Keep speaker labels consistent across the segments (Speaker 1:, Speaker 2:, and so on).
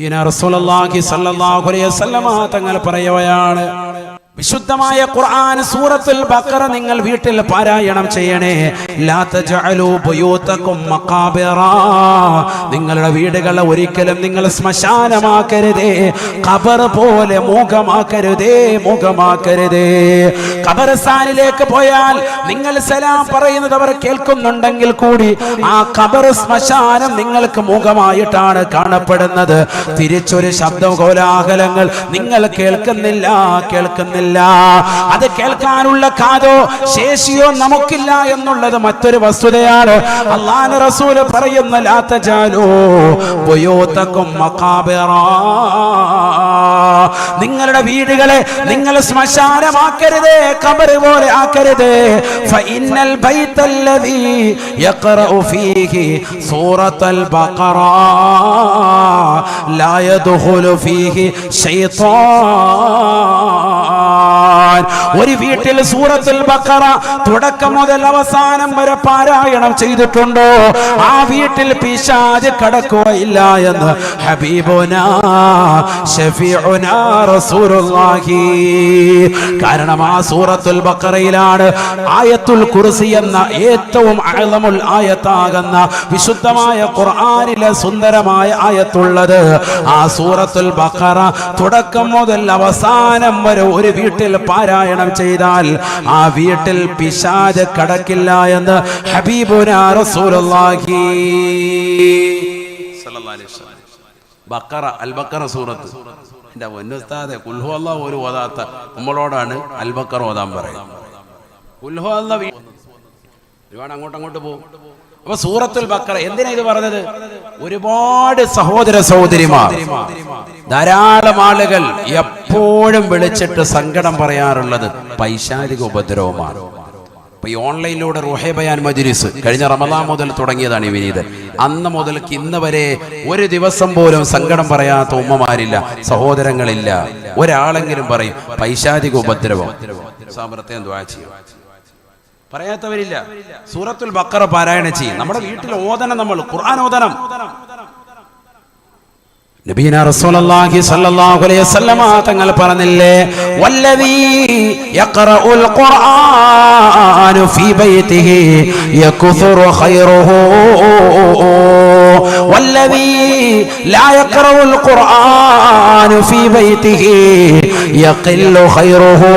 Speaker 1: നബീന റസൂലുള്ളാഹി സ്വല്ലല്ലാഹു അലൈഹി വസല്ലമ തങ്ങൾ പറയുകയാണ് വിശുദ്ധമായ ഖുർആൻ സൂറത്തുൽ ബഖറ നിങ്ങൾ വീട്ടിൽ പാരായണം ചെയ്യണേ. നിങ്ങളുടെ വീടുകളെ ഒരിക്കലും നിങ്ങൾ ശ്മശാനമാക്കരുതേ. ഖബർ പോലെ മുഖമാക്കരുതേ മുഖമാക്കരുതേ ഖബർസ്ഥാനിലേക്ക് പോയാൽ നിങ്ങൾ സലാം പറയുന്നത് അവർ കേൾക്കുന്നുണ്ടെങ്കിൽ കൂടി ആ ഖബർ ശ്മശാനം നിങ്ങൾക്ക് മൂകമായിട്ടാണ് കാണപ്പെടുന്നത്. തിരിച്ചൊരു ശബ്ദ കോലാഹലങ്ങൾ നിങ്ങൾ കേൾക്കുന്നില്ല കേൾക്കുന്നില്ല. അത് കേൾക്കാനുള്ള കാതോ ശേഷിയോ നമുക്കില്ല എന്നുള്ളത് മറ്റൊരു വസ്തുതയാണ്. അള്ളാഹ് റസൂൽ പറയുന്ന ലാത്തജാലോ ബുയൂതകും മഖാബിറ. നിങ്ങളുടെ വീടുകളെ നിങ്ങൾ ശ്മശാനമാക്കരുതേ കബർ പോലെ ആക്കരുതേ. ഫീഹി സൂറത്തുൽ ബഖറ. ലാ ഫീഹി ഒരു വീട്ടിൽ സൂറത്തുൽ ബഖറ തുടക്കം മുതൽ അവസാനം വരെ പാരായണം ചെയ്തിട്ടുണ്ടോ? ആ വീട്ടിൽ പിശാജ് കടക്കുകയില്ല എന്ന് ഹബീബുന കാരണം ആ സൂറത്തുൽ ബക്കറയിലാണ് ആയത്തുൽ കുറിസി എന്ന ഏറ്റവും അഴലമുൽ ആയത്താകുന്ന വിശുദ്ധമായ ഖുർആാനിലെ സുന്ദരമായ ആയത്തുള്ളത്. ആ സൂറത്തുൽ ബക്കറ തുടക്കം മുതൽ അവസാനം വരെ ഒരു വീട്ടിൽ പാരായണം ചെയ്താൽ ആ വീട്ടിൽ പിശാജ് കടക്കില്ല എന്ന് ഹബീബുനാ റസൂലുള്ളാഹി. ബക്കറ അൽ ബക്കറ സൂറത്ത്. എന്റെ പൊന്നുസ്താദെ കുൽഹു അല്ല ഒരു ഓതാത്ത നമ്മളോടാണ് അൽബക്കർ ഓതാൻ പറയുന്നത്. കുൽഹു അല്ല ഒരുപാട് അങ്ങോട്ട് അങ്ങോട്ട് പോകും. അപ്പൊ സൂറത്തുൽ ബക്കറ എന്തിനാ ഇത് പറഞ്ഞത്? ഒരുപാട് സഹോദര സഹോദരിമാർ ധാരാളം ആളുകൾ എപ്പോഴും വിളിച്ചിട്ട് സങ്കടം പറയാറുള്ളത് പൈശാലിക ഉപദ്രവമാണ്. ഇപ്പൊ ഈ ഓൺലൈനിലൂടെ റുഹേബയാൻ മജ്ലിസ് കഴിഞ്ഞ റമദാൻ മുതൽ തുടങ്ങിയതാണ് ഈ വിനീത്. അന്ന് മുതൽ ഇന്ന് വരെ ഒരു ദിവസം പോലും സങ്കടം പറയാത്ത ഉമ്മമാരില്ല സഹോദരങ്ങളില്ല. ഒരാളെങ്കിലും പറയും പൈശാചിക ഉപദ്രവം. ചെയ്യും? പറയാത്തവരില്ല. സൂറത്തുൽ ബക്കറ പാരായണം ചെയ്യും. നമ്മുടെ വീട്ടിൽ ഓതനം നമ്മൾ ഖുർആൻ ഓതണം നബീന റസൂലുള്ളാഹി സ്വല്ലല്ലാഹു അലൈഹി വസല്ലമ തങ്ങൾ പറഞ്ഞില്ലേ വല്ലദീ യഖറഉൽ ഖുർആന ഫീ ബൈതിഹി യക്സുറു ഖൈറുഹു. വല്ലദീ ലാ യഖറഉൽ ഖുർആന ഫീ ബൈതിഹി യഖില്ലു ഖൈറുഹു.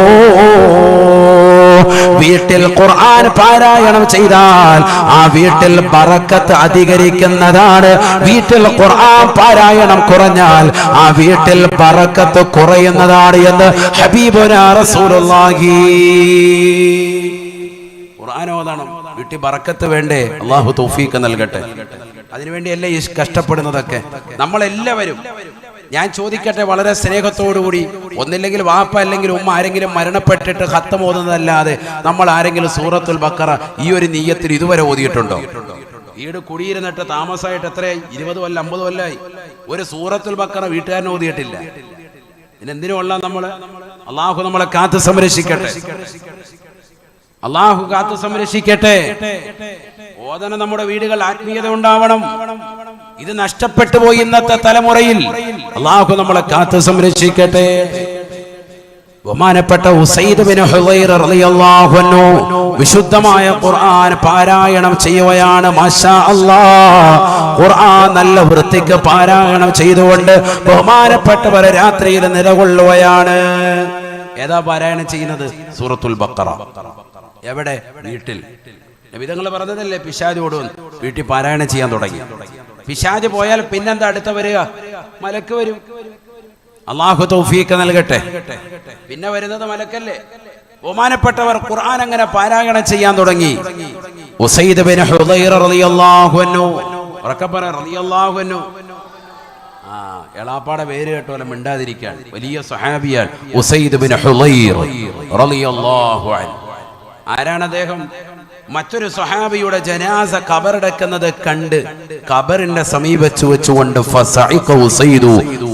Speaker 1: വീട്ടിൽ ഖുർആൻ പാരായണം ചെയ്താൽ ആ വീട്ടിൽ ബറക്കത്ത് അധികരിക്കുന്നതാണ്. വീട്ടിൽ ഖുർആൻ പാരായണം കുറഞ്ഞാൽ ആ വീട്ടിൽ ബറക്കത്ത് കുറയുന്നതാണ് എന്ന് ഹബീബുന റസൂലുള്ളാഹി. ഖുർആൻ ഓതണം വീട്ടിൽ ബറക്കത്ത് വേണ്ടേ? അള്ളാഹു തൗഫീഖ് നൽകട്ടെ. അതിനുവേണ്ടിയല്ലേ ഈ കഷ്ടപ്പെടുന്നതൊക്കെ? നമ്മളെല്ലാവരും ഞാൻ ചോദിക്കട്ടെ വളരെ സ്നേഹത്തോടുകൂടി. ഒന്നില്ലെങ്കിൽ വാപ്പ അല്ലെങ്കിൽ ഉമ്മ ആരെങ്കിലും മരണപ്പെട്ടിട്ട് ഹത്തം ഓതുന്നതല്ലാതെ നമ്മൾ ആരെങ്കിലും സൂറത്തുൽ ബക്കറ ഈ ഒരു നീയത്തിൽ ഇതുവരെ ഓതിയിട്ടുണ്ടോ? വീട് കുടിയിരുന്നിട്ട് താമസമായിട്ട് എത്രയായി? ഇരുപത് കൊല്ലം അമ്പത് കൊല്ലമായി ഒരു സൂറത്തുൽ ബക്കറ വീട്ടുകാരൻ ഓതിയിട്ടില്ല. ഇതിനെന്തിനു കൊള്ളാം നമ്മൾ? അള്ളാഹു നമ്മളെ കാത്തു സംരക്ഷിക്കട്ടെ. അള്ളാഹു കാത്തു സംരക്ഷിക്കട്ടെ. ഓതന നമ്മുടെ വീടുകൾ ആത്മീയത ഉണ്ടാവണം. ഇത് നഷ്ടപ്പെട്ടു പോയി ഇന്നത്തെ തലമുറയിൽ. അള്ളാഹു നമ്മളെ കാത്തു സംരക്ഷിക്കട്ടെ. ബഹുമാനപ്പെട്ട വിശുദ്ധമായ ഖുർആൻ പാരായണം ചെയ്യുകയാണ്. ഖുർആൻ നല്ല വൃത്തിക്ക് പാരായണം ചെയ്തുകൊണ്ട് ബഹുമാനപ്പെട്ടവരെ രാത്രിയിൽ നിലകൊള്ളുകയാണ്. ഏതാ പാരായണം ചെയ്യുന്നത്? സൂറത്തുൽ ബക്കറ എവിടെ? വീട്ടിൽ. വിധങ്ങൾ പറഞ്ഞതല്ലേ പിശാജ് ഓടും വീട്ടിൽ പാരായണം ചെയ്യാൻ തുടങ്ങി. പിശാജ് പോയാൽ പിന്നെന്താ അടുത്ത വരിക? മലക്ക് വരും. അള്ളാഹു തൗഫീക്ക് നൽകട്ടെ. പിന്നെ വരുന്നത് മലക്കല്ലേ? ബഹുമാനപ്പെട്ടവർ ഖുർആൻ അങ്ങനെ പാരായണം ചെയ്യാൻ തുടങ്ങി. ഉസൈദ് ബിൻ ഹുദൈറ റളിയല്ലാഹു അൻഹു ഉറക്കെ റളിയല്ലാഹു അൻഹു. ആ എളാപ്പാടെ പേര് കേട്ടോലെ മിണ്ടാതിരിക്കാൻ. വലിയ സഹാബിയാൻ ഉസൈദ് ബിൻ ഹുദൈർ റളിയല്ലാഹു അൻഹു. ആരാണ് അദ്ദേഹം? മറ്റൊരു സ്വഹാബിയുടെ ജനാസ കബറടക്കുന്നത് കണ്ട് കബറിന്റെ സമീപച്ചു വെച്ചുകൊണ്ട്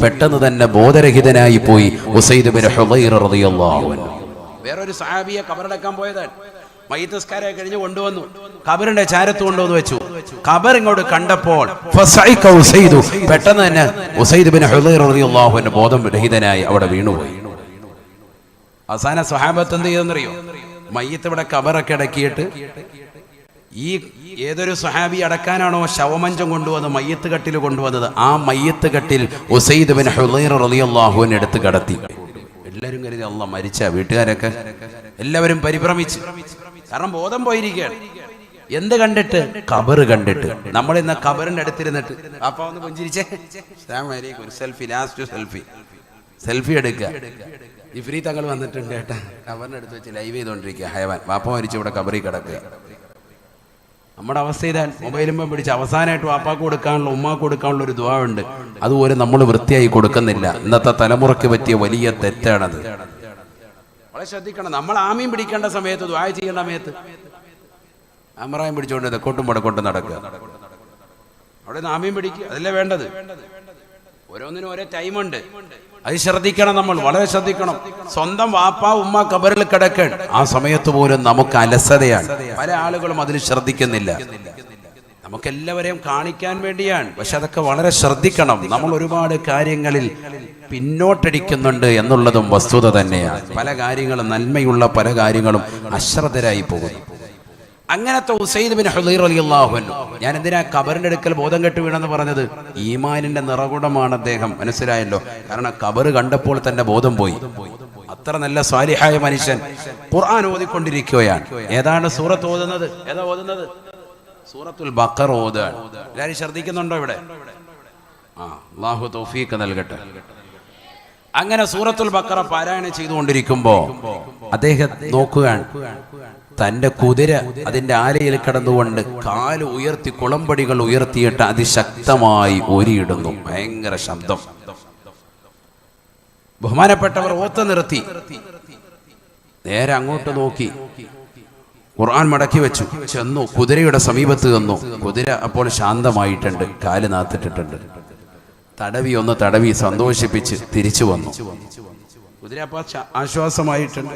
Speaker 1: പെട്ടെന്ന് തന്നെ ബോധരഹിതനായി പോയി വേറൊരു സഹാബിയെ കബറടക്കാൻ പോയതാണ്. വൈദ്യസ്കാരെ കഴിഞ്ഞ് കൊണ്ടുവന്നു. കബറിന്റെ ചാരത്ത് കൊണ്ടുവന്ന് വെച്ചു. കബർ ഇങ്ങോട്ട് കണ്ടപ്പോൾ. പെട്ടെന്ന് തന്നെ ഉസൈദ് ബിൻ ബോധം രഹിതനായി അവിടെ വീണുപോയി. അവസാന സ്വഹാബത്ത് എന്ത് ചെയ്തെന്നറിയോ? മയ്യത്ത് ഇവിടെ കബറൊക്കെ അടക്കിയിട്ട് ഈ ഏതൊരു സഹാബി അടക്കാനാണോ ശവമഞ്ചം കൊണ്ടുവന്ന് മയ്യത്ത് കട്ടിൽ കൊണ്ടുവന്നത്? ആ മയ്യത്ത് കട്ടിൽ ഉസൈദ് ബിൻ റളിയല്ലാഹുവിനെ എടുത്ത് കടത്തി. എല്ലാവരും കരുതി അല്ല മരിച്ച വീട്ടുകാരൊക്കെ? എല്ലാവരും പരിഭ്രമിച്ച്. കാരണം ബോധം പോയിരിക്കുകയാണ്. എന്ത് കണ്ടിട്ട്? കബറ് കണ്ടിട്ട്. നമ്മൾ ഇന്ന് കബറിന്റെ അടുത്തിരുന്നിട്ട്. അപ്പൊ ഒന്ന് പുഞ്ചിരിച്ചേ. സെൽഫി ലാസ്റ്റ് സെൽഫി സെൽഫി എടുക്കുക ഇഫ്രീ തങ്ങൾ വന്നിട്ടുണ്ട് ഏട്ടാ കബറിന്റെ അടുത്ത് വെച്ച് ലൈവ് ചെയ്തുകൊണ്ടിരിക്കുക ഹയവാൻ വാപ്പ മരിച്ചു ഇവിടെ കബറി കിടക്കുക. നമ്മുടെ അവസ്ഥ ഇതാണ്. മൊബൈലുമ്പോൾ പിടിച്ച് അവസാനമായിട്ട് വാപ്പാക്ക് കൊടുക്കാനുള്ള ഉമ്മാക്ക് കൊടുക്കാനുള്ള ഒരു ദ്വാ ഉണ്ട് അതുപോലെ നമ്മൾ വൃത്തിയായി കൊടുക്കുന്നില്ല. ഇന്നത്തെ തലമുറയ്ക്ക് പറ്റിയ വലിയ തെറ്റാണത്. വളരെ ശ്രദ്ധിക്കണം. നമ്മൾ ആമീൻ പിടിക്കേണ്ട സമയത്ത് ദ്വാ ചെയ്യേണ്ട സമയത്ത് അമറായം പിടിച്ചുകൊണ്ട് കൊട്ടും വടക്കോട്ടും നടക്കുക. അവിടെ നിന്ന് ആമീൻ പിടിക്കുക. അതല്ലേ വേണ്ടത്? ഓരോന്നിനും ഓരോ ടൈമുണ്ട്. അത് ശ്രദ്ധിക്കണം നമ്മൾ വളരെ ശ്രദ്ധിക്കണം. സ്വന്തം വാപ്പ ഉമ്മ കബറിൽ കിടക്കണം. ആ സമയത്ത് പോലും നമുക്ക് അലസതയാണ്. പല ആളുകളും അതിൽ ശ്രദ്ധിക്കുന്നില്ല. നമുക്കെല്ലാവരെയും കാണിക്കാൻ വേണ്ടിയാണ്. പക്ഷെ അതൊക്കെ വളരെ ശ്രദ്ധിക്കണം. നമ്മൾ ഒരുപാട് കാര്യങ്ങളിൽ പിന്നോട്ടടിക്കുന്നുണ്ട് എന്നുള്ളതും വസ്തുത തന്നെയാണ്. പല കാര്യങ്ങളും നന്മയുള്ള പല കാര്യങ്ങളും അശ്രദ്ധരായി പോകുന്നു. അങ്ങനത്തെ ഉസൈദ് ബിൻ ഹുദൈർ റളിയല്ലാഹു അൻഹു. ഞാൻ എന്തിനാ കബറിന്റെ അടുക്കൽ ബോധം കെട്ട് വീണെന്ന് പറഞ്ഞത്? ഈമാനിന്റെ നിറകുടമാണ് അദ്ദേഹം. മനസ്സിലായല്ലോ? കാരണം കബറ് കണ്ടപ്പോൾ തന്നെ ബോധം പോയി. അത്ര നല്ല സ്വാലിഹായ മനുഷ്യൻ. ഖുർആൻ ഓതിക്കൊണ്ടിരിക്കുകയാണ്. ഏതാണ് സൂറത്ത് ഓതുന്നത്? ഏതാ ഓതുന്നത്? സൂറത്തുൽ ബക്കർ ഓതാണ് എല്ലാവരും ശ്രദ്ധിക്കുന്നുണ്ടോ ഇവിടെ? ആ അള്ളാഹു തൗഫീഖ് നൽകട്ടെ. അങ്ങനെ സൂറത്തുൽ ബക്കറ പാരായണം ചെയ്തുകൊണ്ടിരിക്കുമ്പോ അദ്ദേഹം നോക്കുകയാണ്. തന്റെ കുതിര അതിന്റെ ആലയിൽ കിടന്നുകൊണ്ട് കാൽ ഉയർത്തി കുളമ്പടികൾ ഉയർത്തിയിട്ട് അതിശക്തമായി ഒരിയിടുന്നു ഭയങ്കര ശബ്ദം. ബഹുമാനപ്പെട്ടവർ ഓത്ത നിർത്തി. നേരെ അങ്ങോട്ട് നോക്കി. ഖുർആൻ മടക്കി വെച്ചു. ചെന്നു. കുതിരയുടെ സമീപത്ത് ചെന്നു കുതിര അപ്പോൾ ശാന്തമായിട്ടുണ്ട്. കാൽ നാത്തിട്ടിട്ടുണ്ട് തടവി ഒന്ന് തടവി സന്തോഷിപ്പിച്ച് തിരിച്ചു വന്നു. കുതിര അപ്പോൾ ആശ്വാസമായിട്ടുണ്ട്.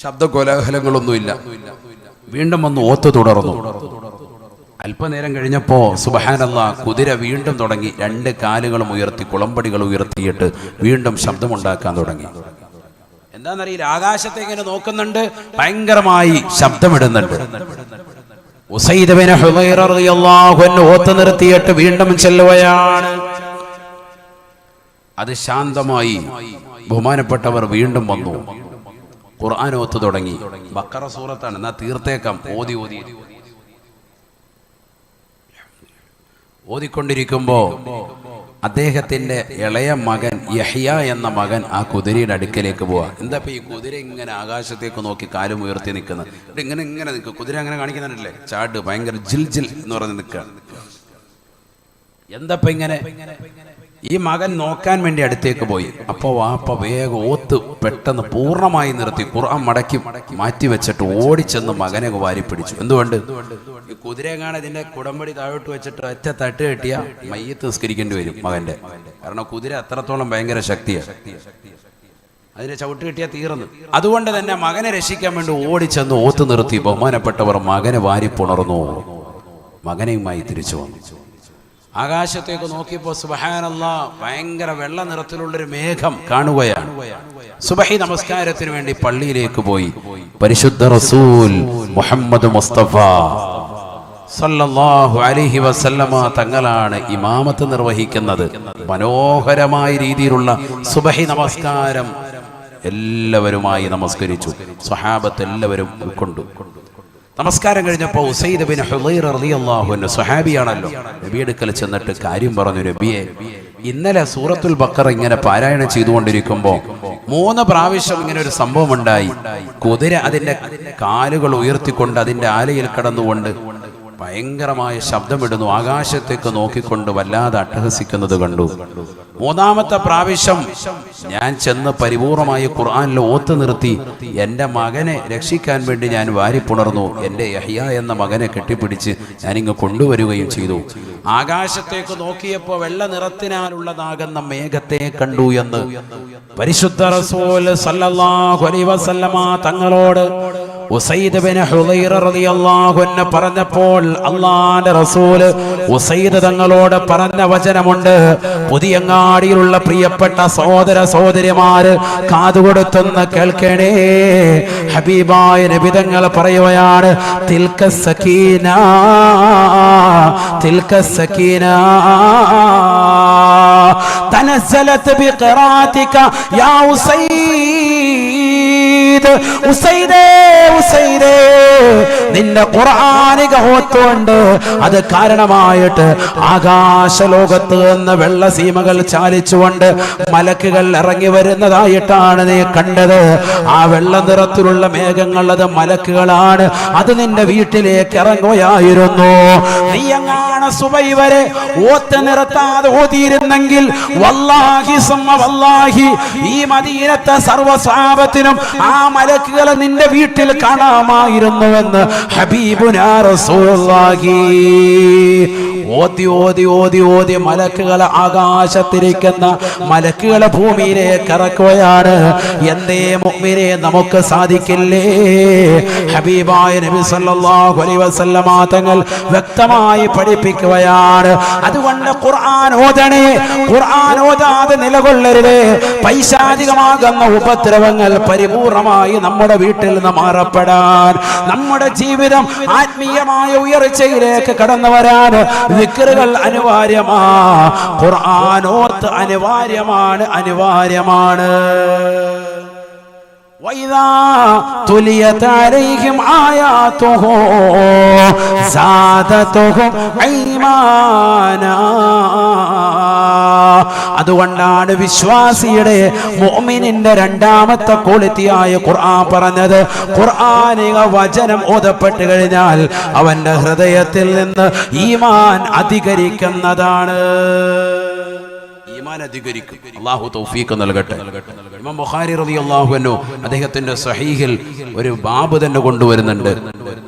Speaker 1: ശബ്ദ കോലാഹലങ്ങളൊന്നുമില്ല വീണ്ടും വന്ന് ഓത്ത് തുടർന്നു. അല്പനേരം കഴിഞ്ഞപ്പോ സുബഹാനല്ല കുതിര വീണ്ടും തുടങ്ങി. രണ്ട് കാലുകളും ഉയർത്തി കുളമ്പടികൾ ഉയർത്തിയിട്ട് വീണ്ടും ശബ്ദമുണ്ടാക്കാൻ തുടങ്ങി. എന്താണെന്നറിയില്ല ആകാശത്തെ ഇങ്ങനെ നോക്കുന്നുണ്ട് ഭയങ്കരമായി ശബ്ദമിടുന്നുണ്ട്. ഓത്ത് നിർത്തിയിട്ട് വീണ്ടും ചെല്ലുകയാണ്. അത് ശാന്തമായി ബഹുമാനപ്പെട്ടവർ വീണ്ടും വന്നു. ഖുർആൻ ഓത്ത് തുടങ്ങി. ബക്കറ സൂറത്താണ്. എന്നാ തീർത്തേക്കാം. ഓതി ഓതി. ഓതിക്കൊണ്ടിരിക്കുമ്പോ അദ്ദേഹത്തിന്റെ ഇളയ മകൻ യഹ്യ എന്ന മകൻ ആ കുതിരയുടെ അടുക്കലേക്ക് പോവാ. എന്താ ഈ കുതിര ഇങ്ങനെ ആകാശത്തേക്ക് നോക്കി കാലും ഉയർത്തി നിൽക്കുന്നത് ഇങ്ങനെ ഇങ്ങനെ നിൽക്കുക കുതിര അങ്ങനെ കാണിക്കുന്നുണ്ടല്ലേ? ചാട് ഭയങ്കര ജിൽ ജിൽ എന്ന് പറഞ്ഞ് നിൽക്കുകയാണ് എന്താ ഇങ്ങനെ? ഈ മകൻ നോക്കാൻ വേണ്ടി അടുത്തേക്ക് പോയി. അപ്പൊ വാപ്പ വേഗം ഓത്ത് പെട്ടെന്ന് പൂർണമായി നിർത്തി. ഖുർആൻ മടക്കി മാറ്റി വെച്ചിട്ട് ഓടിച്ചെന്ന് മകനെ വാരി പിടിച്ചു. എന്തുകൊണ്ട്? ഈ കുതിരയെ കാണാൻ ഇതിന്റെ കുടമ്പടി താഴോട്ട് വെച്ചിട്ട് ഒറ്റ തട്ട് കെട്ടിയ മയ്യത്ത് നിസ്കരിക്കേണ്ടി വരും മകന്റെ. കാരണം കുതിര അത്രത്തോളം ഭയങ്കര ശക്തിയാണ് അതിനെ ചവിട്ട് കിട്ടിയാൽ തീർന്നു. അതുകൊണ്ട് തന്നെ മകനെ രക്ഷിക്കാൻ വേണ്ടി ഓടിച്ചെന്ന് ഓത്ത് നിർത്തി. ബഹുമാനപ്പെട്ടവർ മകനെ വാരി പുണർന്നു. മകനെയുമായി തിരിച്ചു വന്നു. ആകാശത്തേക്ക് നോക്കിയപ്പോൾ സുബഹാനല്ല ഭയങ്കര വെള്ള നിറത്തിലുള്ളൊരു മേഘം കാണുകയാണ്. സുബഹി നമസ്കാരത്തിന് വേണ്ടി പള്ളിയിലേക്ക് പോയി. പരിശുദ്ധ റസൂൽ മുഹമ്മദ് മുസ്തഫ സല്ലല്ലാഹു അലൈഹി വസല്ലമ തങ്ങളാണ് ഇമാമത്ത് നിർവഹിക്കുന്നത്. മനോഹരമായ രീതിയിലുള്ള സുബഹി നമസ്കാരം എല്ലാവരുമായി നമസ്കരിച്ചു. സ്വഹാബത്ത് എല്ലാവരും ഉൾക്കൊണ്ടു. നമസ്കാരം കഴിഞ്ഞപ്പോൾ ഉസൈദ് ബിൻ ഹുലൈർ സ്വഹാബിയാണല്ലോ. നബിയെടുക്കൽ ചെന്നിട്ട് കാര്യം പറഞ്ഞു നബിയെ ഇന്നലെ സൂറത്തുൽ ബക്കർ ഇങ്ങനെ പാരായണം ചെയ്തുകൊണ്ടിരിക്കുമ്പോൾ മൂന്ന് പ്രാവശ്യം ഇങ്ങനെ ഒരു സംഭവം ഉണ്ടായി കുതിര അതിന്റെ കാലുകൾ ഉയർത്തിക്കൊണ്ട് അതിന്റെ ആലയിൽ കടന്നുകൊണ്ട് ഭയങ്കരമായ ശബ്ദമിടുന്നു. ആകാശത്തേക്ക് നോക്കിക്കൊണ്ട് വല്ലാതെ അട്ടഹസിക്കുന്നത് കണ്ടു. മൂന്നാമത്തെ പ്രാവശ്യം ഞാൻ ചെന്ന് പരിപൂർണമായി ഖുർആാനിൽ ഓത്ത് നിർത്തി എന്റെ മകനെ രക്ഷിക്കാൻ വേണ്ടി ഞാൻ വാരിപ്പുണർന്നു. എന്റെ യഹ്യ എന്ന മകനെ കെട്ടിപ്പിടിച്ച് ഞാനിങ്ങ് കൊണ്ടുവരികയും ചെയ്തു. ആകാശത്തേക്ക് നോക്കിയപ്പോൾ വെള്ള നിറത്തിനാലുള്ളതാകുന്ന മേഘത്തെ കണ്ടു എന്ന് പരിശുദ്ധ റസൂൽ സല്ലല്ലാഹു അലൈഹി വസല്ലമ തങ്ങളോട് ഉസൈദ് ബിൻ റളിയല്ലാഹു അൻഹു പറഞ്ഞപ്പോൾ റസൂൽ ഉസൈദ് തങ്ങളോട് പറഞ്ഞ വചനമുണ്ട്. പുതിയങ്ങാടിയിലുള്ള പ്രിയപ്പെട്ട സഹോദര സഹോദരിമാര് കാതുകൊടുത്തൊന്ന് കേൾക്കണേ. ഹബീബായ നബിതങ്ങൾ പറയുകയാണ് തിൽക്ക സക്കീന തിൽക്ക സക്കീന തനസ്സലത്ത് ബിഖറാതിക യാ ഉസൈദ് ഉസൈദേ ഉസൈദേ നിന്റെ ഖുർആനിക ഹോത്തുണ്ട് അത് കാരണമായിട്ട് ആകാശ ലോകത്ത് നിന്ന് വെള്ള സീമകൾ ചാലിച്ചുകൊണ്ട് മലക്കുകൾ ഇറങ്ങി വരുന്നതായിട്ടാണ് നീ കണ്ടത്. ആ വെള്ള നിറത്തിലുള്ള മേഘങ്ങൾ അത് മലക്കുകളാണ്. അത് നിന്റെ വീട്ടിലേക്ക് ഇറങ്ങുകയായിരുന്നു. നീ എങ്ങാണ് സുബൈ വരെ ഓത്ത് നിർത്താതെ ഓതിയിരുന്നെങ്കിൽ വല്ലാഹി സമ്മ വല്ലാഹി ഈ മദീനത്തെ സർവസാപത്തിനും ആ മലക്കുകളെ നിന്റെ വീട്ടിൽ കാണാമായിരുന്നുവെന്ന് ഹബീബുനാ ഓതി ഓതി ഓതി ഓതി മലക്കുകളെ ആകാശത്തിരിക്കുന്ന മലക്കുകളെ ഭൂമിയിലേക്ക് ഇറക്കുകയാണ്. എന്തേ മുഅ്മിനെ നമുക്ക് സാധിക്കില്ലേ? ഹബീബായ നബി സല്ലല്ലാഹു അലൈഹി വസല്ലമ തങ്ങൾ വ്യക്തമായി പഠിപ്പിക്കുകയാണ്. അതുകൊണ്ട് ഖുർആൻ ഓതണേ ഖുർആൻ ഓതാതെ നിലകൊള്ളരുത്. പൈശാചികമാകുന്ന ഉപദ്രവങ്ങൾ പരിപൂർണമായി നമ്മുടെ വീട്ടിൽ നിന്ന് മാറപ്പെടാൻ നമ്മുടെ ജീവിതം ആത്മീയമായ ഉയർച്ചയിലേക്ക് കടന്നു വരാൻ വിക്രുകൾ അനിവാര്യമാ ഖുർആാനോർത്ത് അനിവാര്യമാണ് അനിവാര്യമാണ് وإذا تليت عليهم آياته زادتهم إيمانا അതുകൊണ്ടാണ് വിശ്വാസിയുടെ മോമിനിന്റെ രണ്ടാമത്തെ ക്വാളിറ്റിയായ ഖുർആൻ പറഞ്ഞത്. ഖുർആാനിക വചനം ഓതപ്പെട്ട് കഴിഞ്ഞാൽ അവന്റെ ഹൃദയത്തിൽ നിന്ന് ഈമാൻ അധികരിക്കുന്നതാണ്. ഈമാൻ അധികരിക്കും. അള്ളാഹു തൗഫീഖ് നൽകട്ടെ. ഇമാം ബുഖാരി റളിയല്ലാഹു അൻഹു അദ്ദേഹത്തിന്റെ സഹീഹിൽ ഒരു ബാബ് തന്നെ കൊണ്ടുവരുന്നുണ്ട്.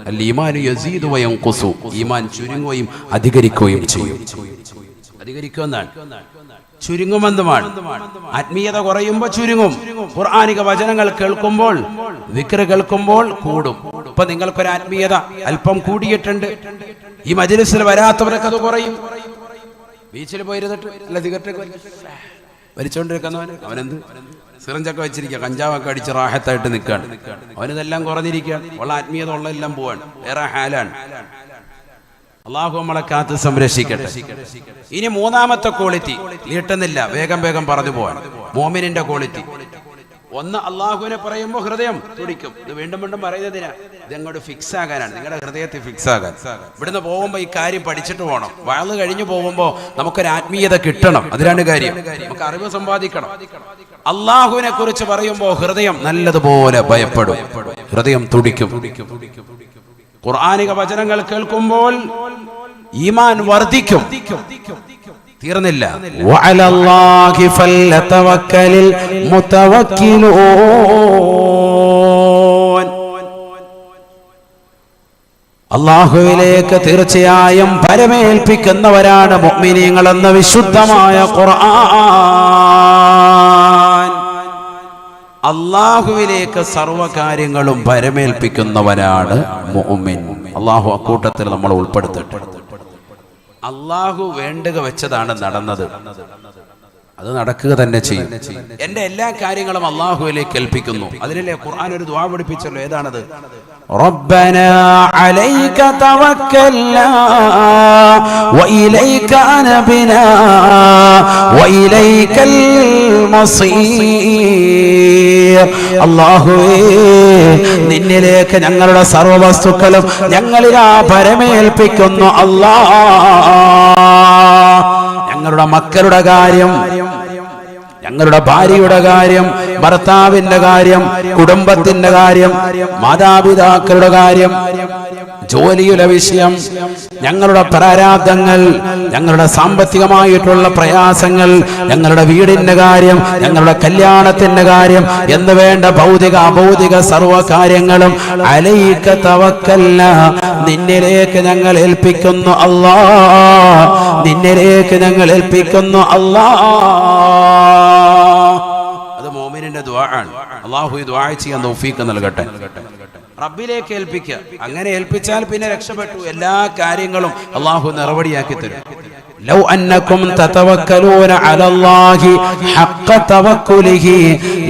Speaker 1: അൽ ഈമാനു യസീദു വയൻഖുസു ഈമാൻ ചുരുങ്ങുകയും അധികരിക്കുകയും ചെയ്യും. അധികരിക്കുമെന്നാണ്. ചുരുങ്ങുമെന്നുമാണ് ആത്മീയത കുറയുമ്പോൾ ചുരുങ്ങും. ഖുർആാനിക വചനങ്ങൾ കേൾക്കുമ്പോൾ വിക്ര കേൾക്കുമ്പോൾ കൂടും. ഇപ്പൊ നിങ്ങൾക്കൊരു ആത്മീയത അല്പം കൂടിയിട്ടുണ്ട്. ഈ മജ്ലിസിൽ വരാത്തവരൊക്കെ അത് കുറയും. ബീച്ചിൽ പോയിരുന്നിട്ട് അല്ല സിഗരറ്റ് വലിച്ചോണ്ടിരിക്കുന്നവൻ അവനെന്ത്? സിറഞ്ചൊക്കെ വെച്ചിരിക്കുക കഞ്ചാവൊക്കെ അടിച്ച് റാഹത്തായിട്ട് നിൽക്കുകയാണ് അവനിതെല്ലാം കുറഞ്ഞിരിക്കുകയാണ് ഉള്ള ആത്മീയത ഉള്ളതെല്ലാം പോവാണ്. വേറെ ഹാലാണ്. അള്ളാഹു നമ്മളെ കാത്ത് സംരക്ഷിക്കട്ടെ. ഇനി മൂന്നാമത്തെ ക്വാളിറ്റി നീട്ടുന്നില്ല വേഗം വേഗം പറഞ്ഞു പോവാൻ. മോമിനിന്റെ ക്വാളിറ്റി ഒന്ന് അള്ളാഹുവിനെ പറയുമ്പോൾ ഹൃദയം തുടിക്കും. ഇത് വീണ്ടും വീണ്ടും പറയുന്നതിനാ. ഇതങ്ങോട്ട് ഫിക്സ് ആകാനാണ്. നിങ്ങളുടെ ഹൃദയത്തിൽ ഫിക്സ് ആകാൻ. ഇവിടുന്ന് പോകുമ്പോൾ ഈ കാര്യം പഠിച്ചിട്ട് പോകണം വളർന്നു കഴിഞ്ഞു പോകുമ്പോൾ നമുക്കൊരു ആത്മീയത കിട്ടണം. അതിനാണ് കാര്യം. നമുക്ക് അറിവ് സമ്പാദിക്കണം. അള്ളാഹുവിനെ കുറിച്ച് പറയുമ്പോൾ ഹൃദയം നല്ലതുപോലെ ഭയപ്പെടും. ഹൃദയം തുടിക്കും. ഖുർആാനിക വചനങ്ങൾ കേൾക്കുമ്പോൾ ഈമാൻ വർദ്ധിക്കും. തീർന്നില്ല. അള്ളാഹുവിലേക്ക് തീർച്ചയായും പരമേൽപ്പിക്കുന്നവരാണ് മുഅ്മിനീങ്ങൾ എന്ന വിശുദ്ധമായ ഖുർആൻ. അള്ളാഹുവിലേക്ക് സർവകാര്യങ്ങളും പരമേൽപ്പിക്കുന്നവനാണ് മുഅ്മിൻ. അള്ളാഹു അക്കൂട്ടത്തിൽ നമ്മൾ ഉൾപ്പെടുത്തട്ടെ. അള്ളാഹു വേണ്ടുക വെച്ചതാണ് നടന്നത്. അത് നടക്കുക തന്നെ ചെയ്യും എന്റെ എല്ലാ കാര്യങ്ങളും അള്ളാഹുവിലേക്ക് ഏൽപ്പിക്കുന്നു അതിനല്ലേ ഖുർആൻ ഒരു ദ്വാ പഠിപ്പിച്ചല്ലോ ഏതാണത് ربنا عليك توكلنا وإليك أنبنا وإليك المصير അള്ളാഹുവേ നിന്നിലേക്ക് ഞങ്ങളുടെ സർവവസ്തുക്കളും ഞങ്ങളിലാ പരമേൽപ്പിക്കുന്നു അല്ലാ ഞങ്ങളുടെ മക്കളുടെ കാര്യം ഞങ്ങളുടെ ഭാര്യയുടെ കാര്യം ഭർത്താവിന്റെ കാര്യം കുടുംബത്തിന്റെ കാര്യം മാതാപിതാക്കളുടെ കാര്യം ജോലിയുടെ വിഷയം ഞങ്ങളുടെ പ്രാരാബ്ദങ്ങൾ ഞങ്ങളുടെ സാമ്പത്തികമായിട്ടുള്ള പ്രയാസങ്ങൾ ഞങ്ങളുടെ വീടിന്റെ കാര്യം ഞങ്ങളുടെ കല്യാണത്തിന്റെ കാര്യം എന്ന് വേണ്ട ഭൗതിക അഭൗതിക സർവ കാര്യങ്ങളും അലയിക്ക തവക്കല്ല. നിന്നിലേക്ക് ഞങ്ങൾ ഏൽപ്പിക്കുന്നു അല്ലാ നിന്നിലേക്ക് ഞങ്ങൾ ഏൽപ്പിക്കുന്നു അല്ലാ അത് മോമിനിന്റെ ദ്വാ ആണ് അള്ളാഹു ഈ ദ്വാ ചെയ്യാൻ തൗഫീക്ക് നൽകട്ടെ റബ്ബിലേക്ക് ഏൽപ്പിക്കുക അങ്ങനെ ഏൽപ്പിച്ചാൽ പിന്നെ രക്ഷപ്പെട്ടു എല്ലാ കാര്യങ്ങളും അള്ളാഹു നിറവടിയാക്കി തരും لو أنكم تتوكلون على الله حق توكله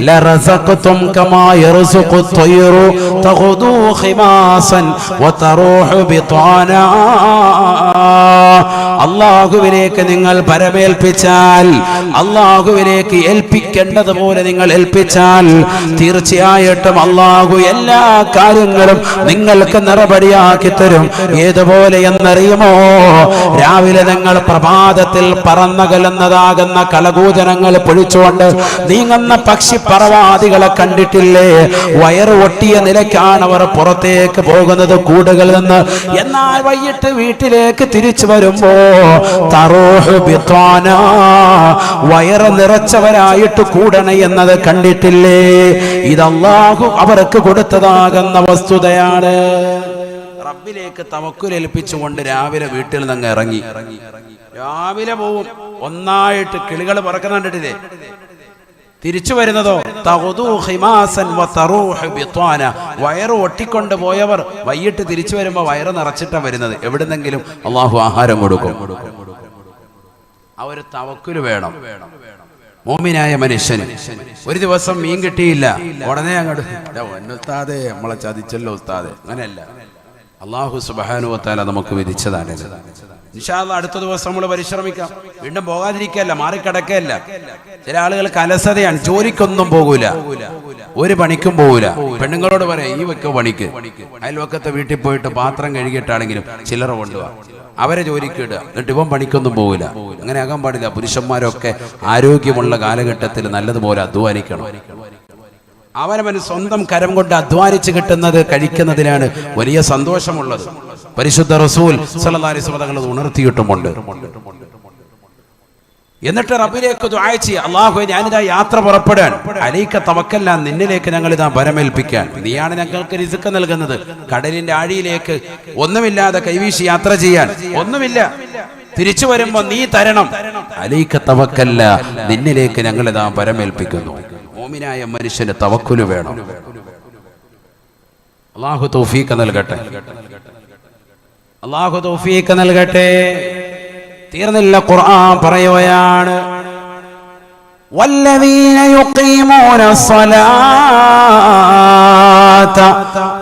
Speaker 1: لرزقتم كما يرزق الطير تغدو خماصا وتروح بطانا അള്ളാഹുവിലേക്ക് നിങ്ങൾ പരമേൽപ്പിച്ചാൽ അള്ളാഹുവിലേക്ക് ഏൽപ്പിക്കേണ്ടതുപോലെ നിങ്ങൾ ഏൽപ്പിച്ചാൽ തീർച്ചയായിട്ടും അള്ളാഹു എല്ലാ കാര്യങ്ങളും നിങ്ങൾക്ക് നിറപടിയാക്കി തരും. ഏതുപോലെ എന്നറിയുമോ? രാവിലെ നിങ്ങൾ പ്രഭാതത്തിൽ പറന്നകലുന്നതാകുന്ന കലകൂചനങ്ങൾ പൊഴിച്ചുകൊണ്ട് നീങ്ങുന്ന പക്ഷി പറവാദികളെ കണ്ടിട്ടില്ലേ? വയറ് ഒട്ടിയ നിലയ്ക്കാണ് അവർ പുറത്തേക്ക് പോകുന്നത് കൂടുകളിൽ നിന്ന്. എന്നാൽ വൈകിട്ട് വീട്ടിലേക്ക് തിരിച്ചു വരുമ്പോ വയറ് നിറച്ചവരായിട്ട് കൂടണ എന്നത് കണ്ടിട്ടില്ലേ? ഇതല്ലാഹു അവർക്ക് കൊടുത്തതാകുന്ന വസ്തുതയാണ്. റബ്ബിലേക്ക് തവക്കുലേൽപ്പിച്ചുകൊണ്ട് രാവിലെ വീട്ടിൽ നിന്ന് ഇറങ്ങി. രാവിലെ പോവും. ഒന്നായിട്ട് കിളികൾ പറക്കുന്ന കണ്ടിട്ടില്ലേ? തിരിച്ചു വരുന്നതോ. വയറ് ഒട്ടിക്കൊണ്ട് പോയവർ വൈകിട്ട് തിരിച്ചു വരുമ്പോ വയറ് നിറച്ചിട്ട വരുന്നത്. എവിടുന്നെങ്കിലും അള്ളാഹു ആഹാരം കൊടുക്കും. ആ ഒരു തവക്കുൽ വേണം. മോമിനായ മനുഷ്യന്. ഒരു ദിവസം മീൻ കിട്ടിയില്ല. ഉടനെ അങ്ങോട്ട് "ദാ പൊന്നു ഉസ്താദേ നമ്മളെ ചതിച്ചല്ലോ ഉസ്താദേ. അങ്ങനെയല്ല. അള്ളാഹു സുബാനുവത്താല നമുക്ക് വിധിച്ചതാണ് അല്ലാ അടുത്ത ദിവസം നമ്മൾ പരിശ്രമിക്കാം. വീണ്ടും പോകാതിരിക്കല്ല മാറിക്കിടക്കല്ല ചില ആളുകൾ കലസതയാണ് ജോലിക്കൊന്നും പോകൂല. ഒരു പണിക്കും പോകൂല. പെണ്ണുങ്ങളോട് പറയാം ഈ വെക്ക പണിക്ക്. അയൽവക്കത്തെ വീട്ടിൽ പോയിട്ട് പാത്രം കഴുകിയിട്ടാണെങ്കിലും ചിലർ കൊണ്ടുപോവാ അവരെ ജോലിക്ക് ഇടുക. എന്നിട്ട് ഇവൻ പണിക്കൊന്നും പോകില്ല അങ്ങനെ ആകാൻ പാടില്ല. പുരുഷന്മാരൊക്കെ ആരോഗ്യമുള്ള കാലഘട്ടത്തിൽ നല്ലതുപോലെ അധ്വാനിക്കണം. അവനവന് സ്വന്തം കരം കൊണ്ട് അധ്വാനിച്ച് കിട്ടുന്നത് കഴിക്കുന്നതിനാണ് വലിയ സന്തോഷമുള്ളത്. പരിശുദ്ധ റസൂൽ തങ്ങൾ ഉണർത്തിയിട്ടുമുണ്ട്. എന്നിട്ട് റബിലേക്ക് ദുആ ചെയ്യുക അള്ളാഹു ഞാനിതാ യാത്ര പുറപ്പെടാൻ അലൈക്ക തവക്കല്ല നിന്നിലേക്ക് ഞങ്ങൾ ഇതാ വരമേൽപ്പിക്കാൻ. നീയാണ് ഞങ്ങൾക്ക് രിസുക്ക് നൽകുന്നത്. കടലിന്റെ ആഴിയിലേക്ക് ഒന്നുമില്ലാതെ കൈവീശി യാത്ര ചെയ്യാൻ. ഒന്നുമില്ല. തിരിച്ചു വരുമ്പോ നീ തരണം. അലൈക്ക തവക്കല്ല നിന്നിലേക്ക് ഞങ്ങൾ ഇതാ വരമേൽപ്പിക്കുന്നു. മോമിനായ മനുഷ്യന് തവക്കുലു വേണം. അള്ളാഹു തൗഫീഖ് നൽകട്ടെ. അള്ളാഹു തൗഫീഖ് നൽകട്ടെ തീർന്നില്ല ഖുർആൻ പറയുകയാണ് والذين يقيمون الصلاة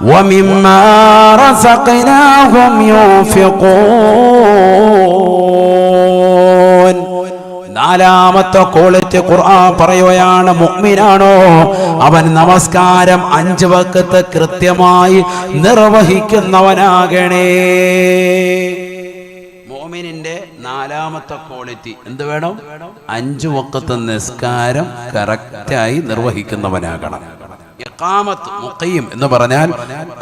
Speaker 1: ومما رزقناهم ينفقون നാലാമത്തെ ക്വാളിറ്റി ഖുർആൻ പറയുകയാണ് മുഅ്മിനാണോ അവൻ നമസ്കാരം അഞ്ച് വക്കത്ത് കൃത്യമായി നിർവഹിക്കുന്നവനാകണേ. മോമിനിന്റെ നാലാമത്തെ ക്വാളിറ്റി എന്ത് വേണം? അഞ്ച് വക്കത്ത് നിസ്കാരം കറക്റ്റായി നിർവഹിക്കുന്നവനാകണം. ഇഖാമത്ത് മുഖയും എന്ന് പറഞ്ഞാൽ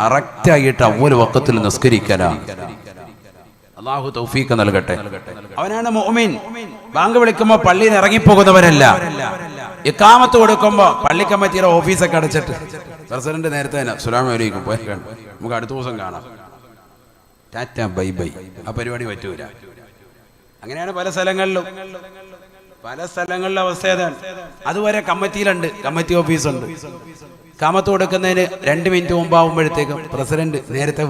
Speaker 1: കറക്റ്റായിട്ട് അവൽ വക്കത്തിൽ നിസ്കരിക്കലാണ്. അള്ളാഹു തൗഫീഖ് നൽകട്ടെ. അവനാണ് മോമിൻ ബാങ്ക് വിളിക്കുമ്പോ പള്ളിയിൽ ഇറങ്ങി ഇറങ്ങിപ്പോകുന്നവരല്ല. ഇക്കാമത്ത് കൊടുക്കുമ്പോ പള്ളി കമ്മിറ്റിയുടെ ഓഫീസൊക്കെ അടച്ചിട്ട്. പ്രസിഡന്റ് നേരത്തെ തന്നെ സുലാം അലൈക്കും പോയി നമുക്ക് അടുത്ത ദിവസം കാണാം. Tata bye bye. ആ പരിപാടി പറ്റൂല. അങ്ങനെയാണ് പല സ്ഥലങ്ങളിലും. പല സ്ഥലങ്ങളിലെ അവസ്ഥ ഏതാണ്? അതുവരെ കമ്മിറ്റിയിലുണ്ട്. കമ്മിറ്റി ഓഫീസുണ്ട്. കാമത്ത് കൊടുക്കുന്നതിന് രണ്ട് മിനിറ്റ് മുമ്പാവുമ്പോഴത്തേക്കും പ്രസിഡന്റ് നേരത്തെ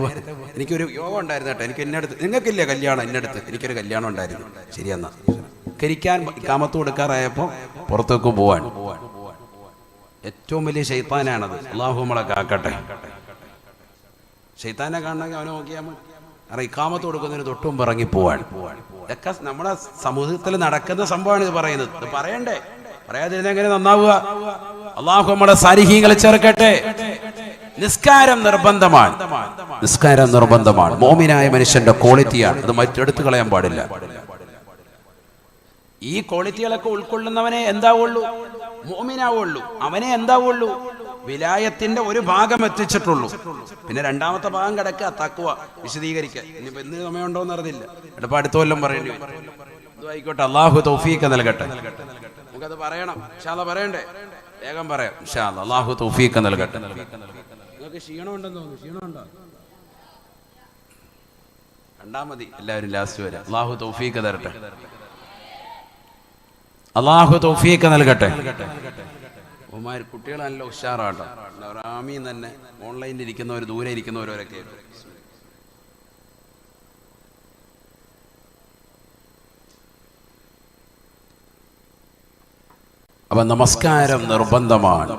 Speaker 1: എനിക്കൊരു യോഗം ഉണ്ടായിരുന്നു കേട്ടോ. എനിക്ക് എന്നടുത്ത് നിങ്ങൾക്കില്ല കല്യാണം? എന്നടുത്ത് എനിക്കൊരു കല്യാണം ഉണ്ടായിരുന്നു. ശരിയെന്നാ കരിക്കാൻ കാമത്ത് കൊടുക്കാറായപ്പോൾ പുറത്തേക്ക് പോവാൻ. ഏറ്റവും വലിയ ശൈത്താനാണത്. അള്ളാഹു നമ്മളെ കാക്കട്ടെ. ശൈത്താനെ കാണണമെങ്കിൽ അവനെ നോക്കിയാൽ മതി. കാരണം ഇക്കാമത്ത് കൊടുക്കുന്നതിന് തൊട്ടും ഇറങ്ങി പോവാണ്. ഇതൊക്കെ നമ്മുടെ സമൂഹത്തിൽ നടക്കുന്ന സംഭവമാണ് ഇത് പറയുന്നത്. ഇത് പറയണ്ടേ? പറയാതിരുന്ന എങ്ങനെ നന്നാവുക? അള്ളാഹു നമ്മുടെ സാരിഹീങ്ങളെ ചേർക്കട്ടെ. നിസ്കാരം നിർബന്ധമാണ്. നിസ്കാരം നിർബന്ധമാണ്. മോമിനായ മനുഷ്യന്റെ ക്വാളിറ്റിയാണ്. അത് മറ്റെടുത്ത് കളയാൻ പാടില്ല. ഈ ക്വാളിറ്റികളൊക്കെ ഉൾക്കൊള്ളുന്നവനെ എന്താവുള്ളൂ? മോമിനാവുള്ളൂ. അവനെ എന്താവുള്ളൂ? വിലായത്തിന്റെ ഒരു ഭാഗം എത്തിച്ചിട്ടുള്ളൂ. പിന്നെ രണ്ടാമത്തെ ഭാഗം കിടക്കുക തക്കുവ വിശദീകരിക്കുക. ഇനിയിപ്പോ എന്ത് സമയമുണ്ടോന്ന് അറിയില്ല എടുപ്പോ അടുത്ത കൊല്ലം പറയേണ്ടി ആയിക്കോട്ടെ അള്ളാഹു തൗഫീഖ് നൽകട്ടെ. നമുക്കത് പറയണം. ഇൻഷാല്ല പറയണ്ടേ? വേഗം പറയാം. ഇൻഷാല്ല അള്ളാഹു തൗഫീഖ് നൽകട്ടെ. നിങ്ങൾക്ക് ക്ഷീണമുണ്ടെന്ന് തോന്നുന്നു. ക്ഷീണമുണ്ടോ? രണ്ടാമതി എല്ലാവരും ലാസ്റ്റ് വരാം. അള്ളാഹു തൗഫീഖ് തരട്ടെ. അള്ളാഹു തൗഫീഖ് നൽകട്ടെ. അവന്മാർ കുട്ടികൾ നല്ല ഉഷാറാട്ടോ റാമിയിൽ തന്നെ. ഓൺലൈനിൽ ഇരിക്കുന്നവർ ദൂരെ ഇരിക്കുന്നവരൊക്കെ അപ്പൊ നമസ്കാരം നിർബന്ധമാണ്.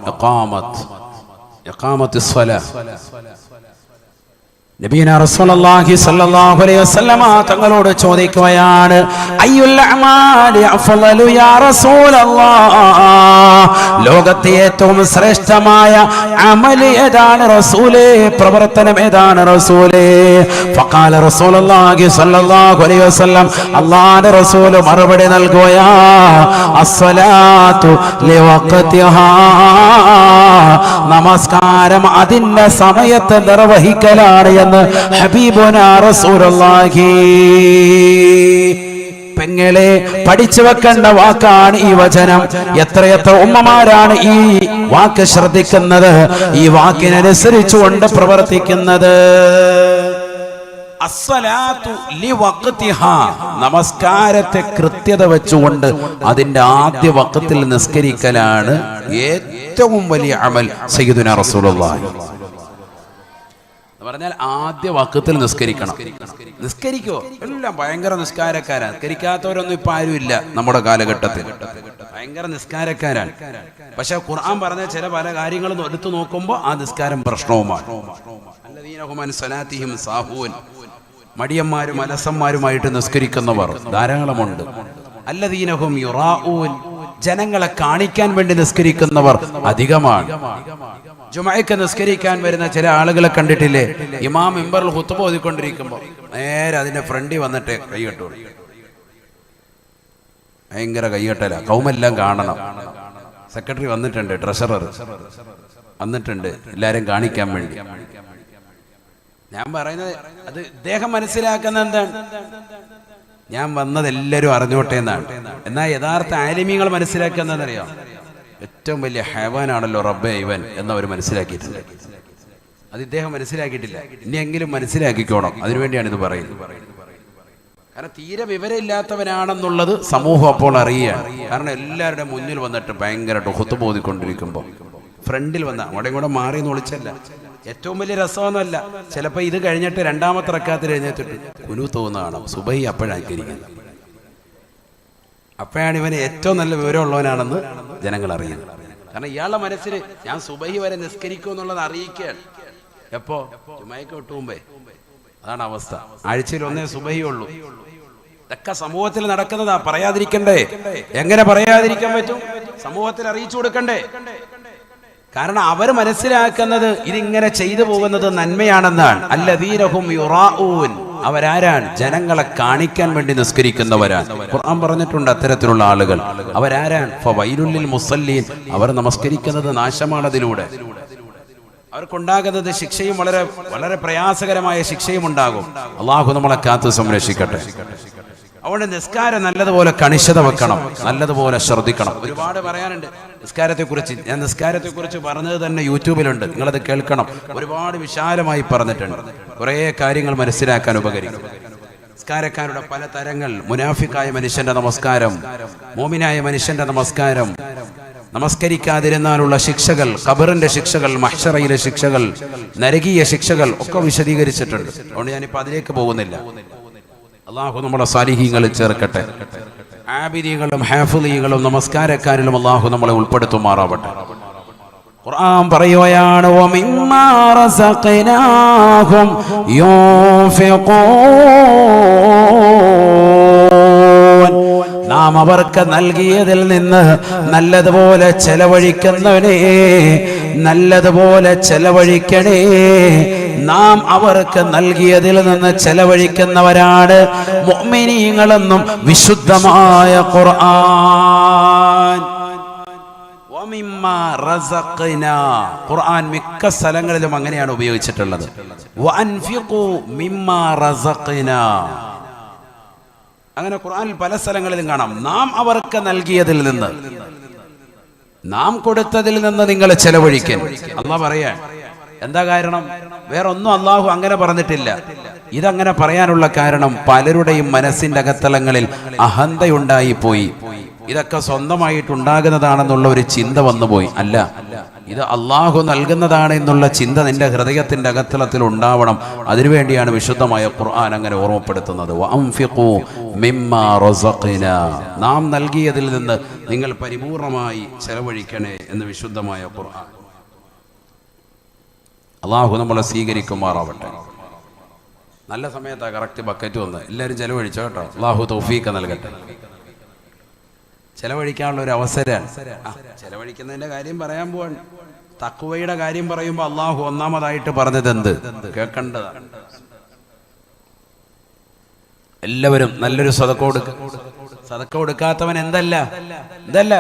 Speaker 1: അലൈഹി വസല്ലമ തങ്ങളോട് ചോദിക്കുകയാണ് അയ്യുൽ അമാലി ലോകത്തെ ഏറ്റവും ശ്രേഷ്ഠമായ അമൽ ഏതാണ് റസൂലേ? പ്രവർത്തനം ഏതാണ് റസൂലേ? ഫഖാല റസൂലുള്ളാഹി സ്വല്ലല്ലാഹു അലൈഹി വസല്ലം അല്ലാഹുവിന്റെ റസൂൽ മറുപടി നൽകുകയാ അസ്സലാത്തു ലിവഖതിഹാ. നമസ്കാരം അതിന്റെ സമയത്ത് നിർവഹിക്കലാണ് എന്ന് ഹബീബുന റസൂലുള്ളാഹി. പെങ്ങളെ പഠിച്ചു വെക്കേണ്ട വാക്കാണ് ഈ വചനം എത്രയെത്ര ഉമ്മമാരാണ് ഈ വാക്ക് ശ്രദ്ധിക്കുന്നത് ഈ വാക്കിനനുസരിച്ചുകൊണ്ട് പ്രവർത്തിക്കുന്നത്. നമസ്കാരത്തെ കൃത്യത വെച്ചുകൊണ്ട് അതിന്റെ ആദ്യ വക്കത്തിൽ നിസ്കരിക്കലാണ് ഏറ്റവും വലിയ അമൽ സയ്യിദുന റസൂലുള്ളാഹി പറഞ്ഞാൽ ആദ്യ വാക്കത്തിൽ നിസ്കരിക്കണം. നിസ്കരിക്കോ? എല്ലാം ഭയങ്കര നിസ്കാരക്കാരാണ് നിസ്കരിക്കാത്തവരൊന്നും ഇപ്പൊ ആരുമില്ല നമ്മുടെ കാലഘട്ടത്തിൽ. ഭയങ്കര നിസ്കാരക്കാരാണ്. പക്ഷെ ഖുർആൻ പറഞ്ഞ ചില പല കാര്യങ്ങളും എടുത്തു നോക്കുമ്പോൾ ആ നിസ്കാരം പ്രശ്നവുമാണ്. മടിയന്മാരും അലസന്മാരുമായിട്ട് നിസ്കരിക്കുന്നവർ ധാരാളമുണ്ട്. അല്ലദീനഹും യുറാഊൻ. ജനങ്ങളെ കാണിക്കാൻ വേണ്ടി നിസ്കരിക്കുന്നവർ അധികമാണ്. ജുമയ്ക്ക് നിസ്കരിക്കാൻ വരുന്ന ചില ആളുകളെ കണ്ടിട്ടില്ലേ? ഇമാം മെമ്പറിൽ ഹുത്തുബ ഓതിക്കൊണ്ടിരിക്കുമ്പോൾ നേരെ അതിന്റെ ഫ്രണ്ടിൽ വന്നിട്ട് കൈകെട്ടു. ഭയങ്കര കൈകെട്ടല. കൗമെല്ലാം കാണണം. സെക്രട്ടറി വന്നിട്ടുണ്ട് ട്രഷറർ. വന്നിട്ടുണ്ട് എല്ലാരും കാണിക്കാൻ വേണ്ടി. ഞാൻ പറയുന്നത് അത് ഇദ്ദേഹം മനസ്സിലാക്കുന്ന എന്താണ്? ഞാൻ വന്നത് എല്ലാവരും അറിഞ്ഞോട്ടെ എന്നാണ്. എന്നാൽ യഥാർത്ഥ ആലിമീങ്ങൾ എന്താണെന്നറിയോ? ഏറ്റവും വലിയ ഹേവാനാണല്ലോ റബ്ബെ ഇവൻ എന്നവർ മനസ്സിലാക്കിയിട്ടുണ്ട്. അത് ഇദ്ദേഹം മനസ്സിലാക്കിയിട്ടില്ല. ഇനിയെങ്കിലും മനസ്സിലാക്കിക്കോണം. അതിനുവേണ്ടിയാണ് ഇത് പറയുന്നത്. കാരണം തീരെ വിവരമില്ലാത്തവനാണെന്നുള്ളത് സമൂഹം അപ്പോൾ അറിയുകയാണ്. കാരണം എല്ലാവരുടെ മുന്നിൽ വന്നിട്ട് ഭയങ്കരമായിട്ട് ഹുത്തുബോധിക്കൊണ്ടിരിക്കുമ്പോൾ ഫ്രണ്ടിൽ വന്ന അവിടെയും കൂടെ മാറി എന്ന് വിളിച്ചല്ല. ഏറ്റവും വലിയ രസമൊന്നുമല്ല ചിലപ്പോ ഇത് കഴിഞ്ഞിട്ട് രണ്ടാമത്തെ റക്കാത്തിൽ എഴുന്നേറ്റിട്ട് കുനു തോന്നുകയാണ് സുബൈ അപ്പോഴാക്കിയിരിക്കുന്നത് അപ്പോഴാണ് ഇവന് ഏറ്റവും നല്ല വിവരമുള്ളവനാണെന്ന് ജനങ്ങൾ അറിയുന്നത്. കാരണം ഇയാളുടെ മനസ്സിൽ ഞാൻ സുബൈ വരെ നിസ്കരിക്കും എന്നുള്ളത് അറിയിക്കുകയാണ്. എപ്പോ? ചുമയൊക്കെ വിട്ടു അതാണ് അവസ്ഥ. ആഴ്ചയിൽ ഒന്നേ സുബൈ ഉള്ളൂ. ഇതൊക്കെ സമൂഹത്തിൽ നടക്കുന്നതാ. പറയാതിരിക്കണ്ടേ. എങ്ങനെ പറയാതിരിക്കാൻ പറ്റും? സമൂഹത്തിൽ അറിയിച്ചു കൊടുക്കണ്ടേ? കാരണം അവർ മനസ്സിലാക്കുന്നത് ഇതിങ്ങനെ ചെയ്തു പോകുന്നത് നന്മയാണെന്നാണ്. അല്ലദീനഹും യുറാഊൻ. അവരാരാണ്? ജനങ്ങളെ കാണിക്കാൻ വേണ്ടി നിസ്കരിക്കുന്നവരാണ്. ഖുർആൻ പറഞ്ഞിട്ടുണ്ട് അത്തരത്തിലുള്ള ആളുകൾ. അവരാരാണ്? ഫവൈലുല്ലിൽ മുസല്ലീൻ. അവർ നമസ്കരിക്കുന്നത് നാശമാണതിലൂടെ അവർക്കുണ്ടാകുന്നത് ശിക്ഷയും വളരെ വളരെ പ്രയാസകരമായ ശിക്ഷയും ഉണ്ടാകും. അള്ളാഹു നമ്മളെ കാത്തു സംരക്ഷിക്കട്ടെ. അതുകൊണ്ട് നിസ്കാരം നല്ലതുപോലെ കണിശത വെക്കണം നല്ലതുപോലെ ശ്രദ്ധിക്കണം. ഒരുപാട് പറയാനുണ്ട്. നിസ്കാരത്തെ കുറിച്ച് ഞാൻ നിസ്കാരത്തെ കുറിച്ച് പറഞ്ഞത് തന്നെ യൂട്യൂബിലുണ്ട്. നിങ്ങളത് കേൾക്കണം. ഒരുപാട് വിശാലമായി പറഞ്ഞിട്ടുണ്ട്. കുറേ കാര്യങ്ങൾ മനസ്സിലാക്കാൻ ഉപകരിക്കും. നിസ്കാരക്കാരുടെ പല തരങ്ങൾ. മുനാഫിക്കായ മനുഷ്യന്റെ നമസ്കാരം മോമിനായ മനുഷ്യന്റെ നമസ്കാരം നമസ്കരിക്കാതിരുന്നാലുള്ള ശിക്ഷകൾ ഖബറിന്റെ ശിക്ഷകൾ മഹ്ഷറയിലെ ശിക്ഷകൾ നരകീയ ശിക്ഷകൾ ഒക്കെ വിശദീകരിച്ചിട്ടുണ്ട്. അതുകൊണ്ട് ഞാനിപ്പോ അതിലേക്ക് പോകുന്നില്ല. അള്ളാഹു നമ്മുടെ സാലിഹ്യങ്ങളിൽ ചേർക്കട്ടെ. ആബിരികളും ഹാഫുലികളും നമസ്കാരക്കാരിലും അള്ളാഹു നമ്മളെ ഉൾപ്പെടുത്തുമാറാവട്ടെ. ഖുർആൻ പറയുകയാണ് നാം അവർക്ക് നൽകിയതിൽ നിന്ന് നല്ലതുപോലെ ചെലവഴിക്കുന്നവനേ നല്ലതുപോലെ ചെലവഴിക്കണേ നാം അവർക്ക് നൽകിയതിൽ നിന്ന് ചെലവഴിക്കുന്നവരാണ് മൊമിനീങ്ങളെന്നും വിശുദ്ധമായ ഖുർആൻ. ഖുർആൻ മിക്ക സ്ഥലങ്ങളിലും അങ്ങനെയാണ് ഉപയോഗിച്ചിട്ടുള്ളത്. അങ്ങനെ ഖുർആനിൽ പല സ്ഥലങ്ങളിലും കാണാം. നാം അവർക്ക് നൽകിയതിൽ നിന്ന്. നാം കൊടുത്തതിൽ നിന്ന് നിങ്ങൾ ചെലവഴിക്കൻ അല്ല പറയാ എന്താ കാരണം? വേറെ ഒന്നും അള്ളാഹു അങ്ങനെ പറഞ്ഞിട്ടില്ല. ഇതങ്ങനെ പറയാനുള്ള കാരണം പലരുടെയും മനസ്സിന്റെ അകത്തലങ്ങളിൽ അഹന്തയുണ്ടായി പോയി ഇതൊക്കെ സ്വന്തമായിട്ട് ഉണ്ടാകുന്നതാണെന്നുള്ള ഒരു ചിന്ത വന്നുപോയി. അല്ല ഇത് അള്ളാഹു നൽകുന്നതാണ് എന്നുള്ള ചിന്ത നിന്റെ ഹൃദയത്തിന്റെ അകത്തലത്തിൽ ഉണ്ടാവണം. അതിനുവേണ്ടിയാണ് വിശുദ്ധമായ ഖുർആൻ അങ്ങനെ ഓർമ്മപ്പെടുത്തുന്നത്. നാം നൽകിയതിൽ നിന്ന് നിങ്ങൾ പരിപൂർണമായി ചെലവഴിക്കണേ എന്ന് വിശുദ്ധമായ ഖുർആൻ. അള്ളാഹു നമ്മളെ സ്വീകരിക്കുമാറാവട്ടെ. നല്ല സമയത്താണ് കറക്റ്റ് ബക്കറ്റ് വന്ന്. എല്ലാവരും ചെലവഴിച്ചോ കേട്ടോ. അള്ളാഹു തൗഫീഖ് നൽകട്ടെ. ചെലവഴിക്കാനുള്ള ഒരു അവസരം ചെലവഴിക്കുന്നതിന്റെ കാര്യം പറയാൻ പോവാണ്. തക്കുവയുടെ കാര്യം പറയുമ്പോൾ അള്ളാഹു ഒന്നാമതായിട്ട് പറഞ്ഞത് എന്ത്? കേൾക്കേണ്ടതാണ്. എല്ലാവരും നല്ലൊരു സതക്ക കൊടുക്കുക സതക്ക കൊടുക്കാത്തവൻ എന്തല്ല? എന്തല്ല?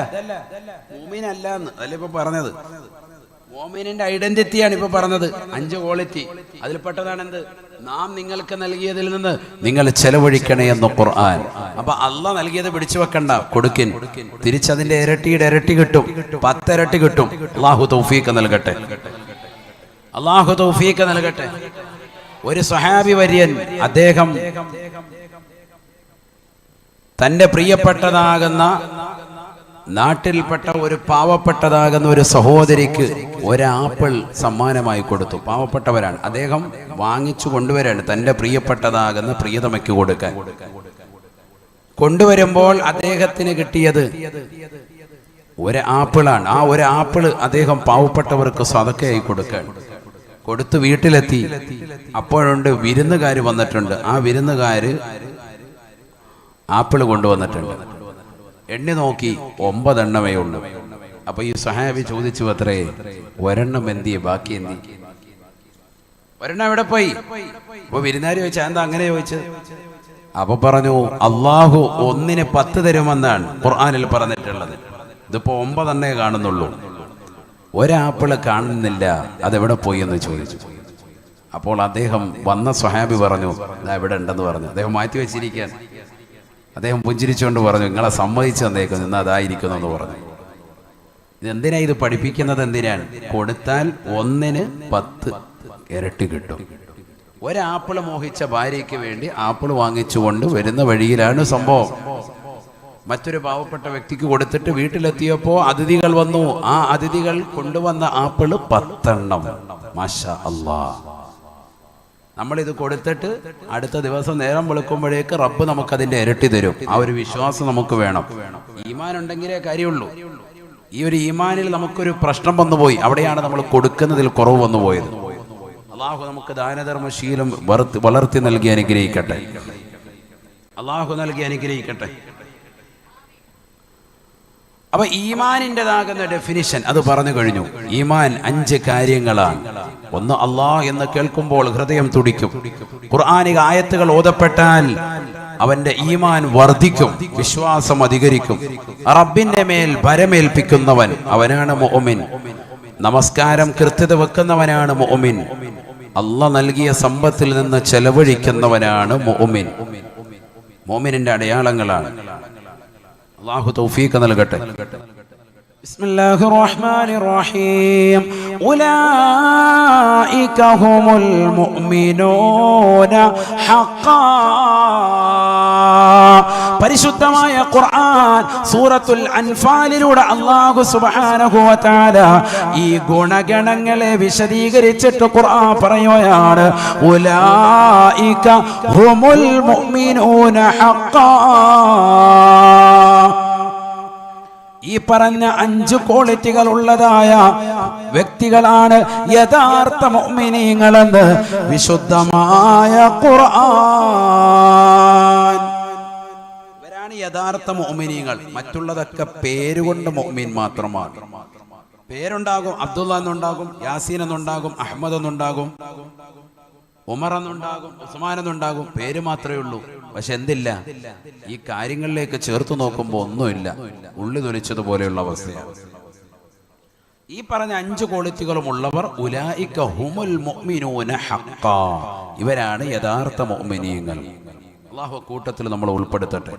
Speaker 1: മൂമിനല്ല എന്ന് അതല്ലേ ഇപ്പൊ പറഞ്ഞത്. മോമിനിന്റെ ഐഡന്റിറ്റിയാണ് ഇപ്പൊ പറഞ്ഞത്. അഞ്ച് ക്വാളിറ്റി അതിൽപ്പെട്ടതാണ് എന്ത് നാം നിങ്ങൾക്ക് നൽകിയതിൽ നിന്ന് നിങ്ങൾ ചെലവഴിക്കണേ എന്ന് ഖുർആൻ. അപ്പൊ അല്ല നൽകിയത് പിടിച്ചു വെക്കണ്ട. കൊടുക്കിൻ. തിരിച്ചതിന്റെ ഇരട്ടിയുടെ ഇരട്ടി കിട്ടും. പത്തിരട്ടി കിട്ടും. അള്ളാഹു തൗഫീഖ് നൽകട്ടെ. അള്ളാഹു തൗഫീഖ് നൽകട്ടെ. ഒരു സ്വഹാബി വര്യൻ അദ്ദേഹം തന്റെ പ്രിയപ്പെട്ടതാകുന്ന നാട്ടിൽപ്പെട്ട ഒരു പാവപ്പെട്ടതാകുന്ന ഒരു സഹോദരിക്ക് ഒരാപ്പിൾ സമ്മാനമായി കൊടുത്തു. പാവപ്പെട്ടവരാണ്. അദ്ദേഹം വാങ്ങിച്ചു കൊണ്ടുവരാണ് തന്റെ പ്രിയപ്പെട്ടതാകുന്ന പ്രിയതമയ്ക്ക് കൊടുക്കാൻ. കൊണ്ടുവരുമ്പോൾ അദ്ദേഹത്തിന് കിട്ടിയത് ഒരു ആപ്പിളാണ്. ആ ഒരു ആപ്പിൾ അദ്ദേഹം പാവപ്പെട്ടവർക്ക് സതക്കയായി കൊടുക്കാൻ. കൊടുത്ത് വീട്ടിലെത്തി. അപ്പോഴുണ്ട് വിരുന്നുകാർ വന്നിട്ടുണ്ട്. ആ വിരുന്നുകാര് ആപ്പിൾ കൊണ്ടുവന്നിട്ടുണ്ട്. എണ്ണി നോക്കി ഒമ്പതെണ്ണമേ ഉള്ളൂ. അപ്പൊ ഈ സഹാബി ചോദിച്ചു അത്രേ ഒരെണ്ണം എന്തിയെ ബാക്കി എന്തി? ഒരെണ്ണം എവിടെ പോയി? അപ്പൊ വിരുന്നാരി ചോദിച്ചാ എന്താ അങ്ങനെ ചോദിച്ചത്? അപ്പൊ പറഞ്ഞു അള്ളാഹു ഒന്നിന് പത്ത് തരുമെന്നാണ് ഖുർആാനിൽ പറഞ്ഞിട്ടുള്ളത്. ഇതിപ്പോ ഒമ്പതെണ്ണേ കാണുന്നുള്ളൂ. ഒരാപ്പിൾ കാണുന്നില്ല അതെവിടെ പോയി എന്ന് ചോദിച്ചു. അപ്പോൾ അദ്ദേഹം വന്ന സ്വഹാബി പറഞ്ഞു "ദാ ഇവിടെ ഉണ്ടെന്ന് പറഞ്ഞു. അദ്ദേഹം മാറ്റി വെച്ചിരിക്കാൻ അദ്ദേഹം പുഞ്ചിരിച്ചുകൊണ്ട് പറഞ്ഞു നിങ്ങളെ സമ്മതിച്ചു തന്നേക്കും ഇന്ന് അതായിരിക്കുന്നു എന്ന് പറഞ്ഞു. ഇതെന്തിനാ ഇത് പഠിപ്പിക്കുന്നത് എന്തിനാണ്? കൊടുത്താൽ ഒന്നിന് പത്ത് ഇരട്ടി കിട്ടും. ഒരാപ്പിൾ മോഹിച്ച ഭാര്യയ്ക്ക് വേണ്ടി ആപ്പിൾ വാങ്ങിച്ചുകൊണ്ട് വരുന്ന വഴിയിലാണ് സംഭവം. മറ്റൊരു പാവപ്പെട്ട വ്യക്തിക്ക് കൊടുത്തിട്ട് വീട്ടിലെത്തിയപ്പോ അതിഥികൾ വന്നു. ആ അതിഥികൾ കൊണ്ടുവന്ന ആപ്പിൾ പത്തെണ്ണം. മാഷ അല്ലാ നമ്മളിത് കൊടുത്തിട്ട് അടുത്ത ദിവസം നേരം വെളുക്കുമ്പോഴേക്ക് റബ്ബ് നമുക്ക് നമുക്കതിന്റെ ഇരട്ടി തരും. ആ ഒരു വിശ്വാസം നമുക്ക് വേണം. ഈമാൻ ഉണ്ടെങ്കിലേ കാര്യമുള്ളൂ. ഈ ഒരു ഈമാനിൽ നമുക്കൊരു പ്രശ്നം വന്നുപോയി. അവിടെയാണ് നമ്മൾ കൊടുക്കുന്നതിൽ കുറവ് വന്നുപോയത്. അള്ളാഹു നമുക്ക് ദാനധർമ്മശീലം വളർത്തി നൽകി അനുഗ്രഹിക്കട്ടെ. അള്ളാഹു നൽകി അനുഗ്രഹിക്കട്ടെ. അപ്പൊ ഈമാനിന്റെതാകുന്ന ഡെഫിനിഷൻ അത് പറഞ്ഞു കഴിഞ്ഞു. ഈമാൻ അഞ്ച് കാര്യങ്ങളാണ്. ഒന്ന് അള്ളാഹ് എന്ന് കേൾക്കുമ്പോൾ ഹൃദയം തുടിക്കും. ഖുർആാനിക ആയത്തുകൾ ഓതപ്പെട്ടാൽ അവന്റെ ഈമാൻ വർദ്ധിക്കും വിശ്വാസം അധികരിക്കും. റബ്ബിന്റെ മേൽ ഭരമേൽപ്പിക്കുന്നവൻ അവനാണ് മുഅ്മിൻ. നമസ്കാരം കൃത്യത വെക്കുന്നവനാണ് മുഅ്മിൻ. അല്ല നൽകിയ സമ്പത്തിൽ നിന്ന് ചെലവഴിക്കുന്നവനാണ് മുഅ്മിൻ. മുഅ്മിനിന്റെ അടയാളങ്ങളാണ്. അള്ളാഹു തൗഫീഖ് നൽകട്ടെ. بسم الله الرحمن الرحيم أولئك هم المؤمنون حقا പരിശുദ്ധമായ ഖുർആൻ സൂറത്തുൽ അൻഫാലിലൂടെ അല്ലാഹു സുബ്ഹാനഹു വ തആല ഈ ഗുണഗണങ്ങളെ വിശദീകരിച്ചിട്ട് ഖുർആൻ പറയുകയാണ് ഉലായിക ഹുമുൽ മുഅ്മിനൂന ഹഖാ ഈ പറഞ്ഞ അഞ്ച് ക്വാളിറ്റികൾ ഉള്ളതായ വ്യക്തികളാണ് യഥാർത്ഥ മുഅ്മിനീങ്ങളെന്ന് വിശുദ്ധമായ ഖുർആൻ. ഇവരാണ് യഥാർത്ഥ മുഅ്മിനീങ്ങൾ. മറ്റുള്ളതൊക്കെ പേരുകൊണ്ട് മോമിൻ മാത്രമാണ്. പേരുണ്ടാകും അബ്ദുള്ള എന്നുണ്ടാകും യാസീൻ എന്നുണ്ടാകും അഹമ്മദ് എന്നുണ്ടാകും ഉമർ എന്നുണ്ടാകും ഉസ്മാൻ എന്നുണ്ടാകും പേര് മാത്രമേ ഉള്ളൂ. പക്ഷെ എന്തില്ല? ഈ കാര്യങ്ങളിലേക്ക് ചേർത്ത് നോക്കുമ്പോൾ ഒന്നുമില്ല. ഉള്ളി തൊലിച്ചതുപോലെയുള്ള അവസ്ഥയാണ്. ഈ പറഞ്ഞ അഞ്ച് ക്വാളിറ്റികളും ഉള്ളവർ ഉലായിക്ക മുഅ്മിനൂന ഇവരാണ് യഥാർത്ഥ മുഅ്മിനീങ്ങൾ. അള്ളാഹു കൂട്ടത്തിൽ നമ്മൾ ഉൾപ്പെടുത്തട്ടെ.